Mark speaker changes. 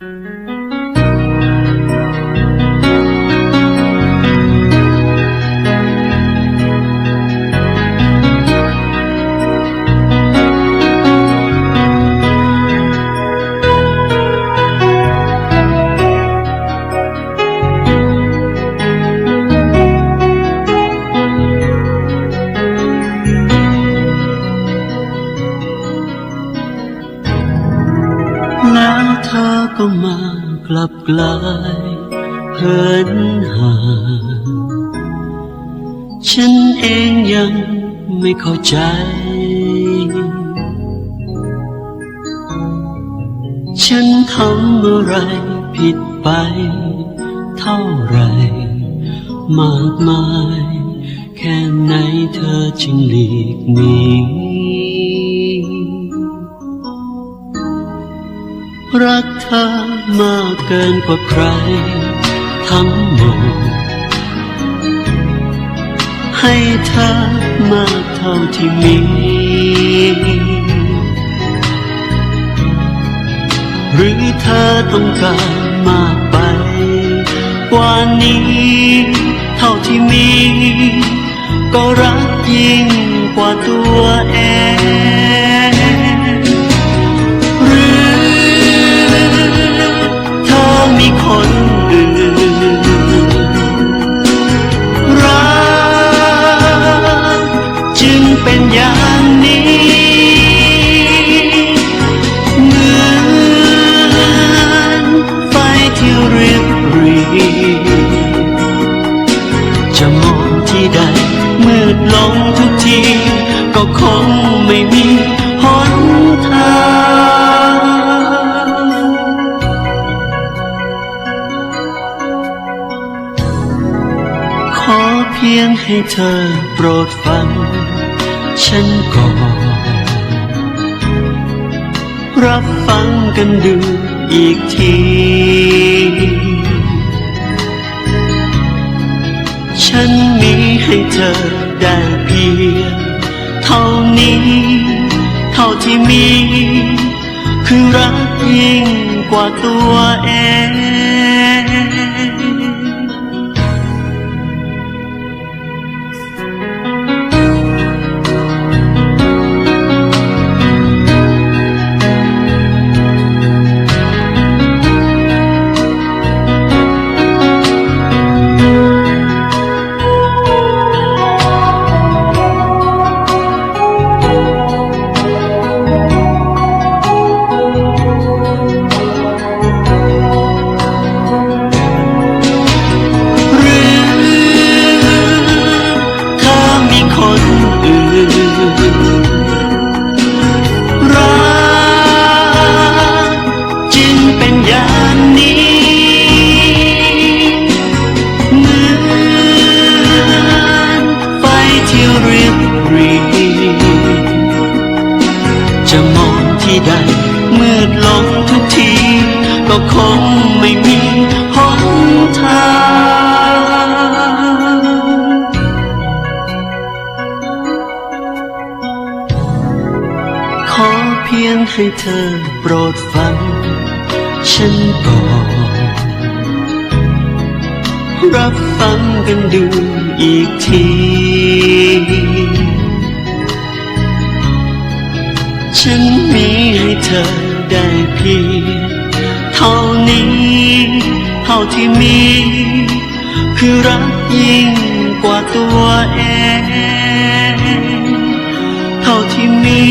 Speaker 1: แก็มากลับกลายเหินห่างฉันเองยังไม่เข้าใจ ฉันทำอะไรผิดไป เท่าไหรมากมาย แค่ไหนเธอจึงหลีกหนี รักเธอมากเกินกว่าใคร ทั้งหมด ให้เธอมากเท่าที่มี หรือเธอต้องการมากไป กว่านี้ เท่าที่มี ก็รักยิ่งกว่าตัว คนอื่นรักจึงเป็นอย่างนี้เหมือนไฟที่เรียบหรีจะมองที่ใดมืดลงทุก อเพียงให้เธอโปรดฟัง ฉันก่อน รับฟังกันดูอีกที ฉันมีให้เธอได้เพียงเท่านี้ เท่าที่มี คือรักยิ่งกว่าตัวเอง คงไม่มีหนทางขอเพียงให้เธอโปรดฟัง ฉันก่อนรับฟังกันดูอีกที ท่าที่มี คือรักยิ่งกว่าตัวเอง เท่าที่มี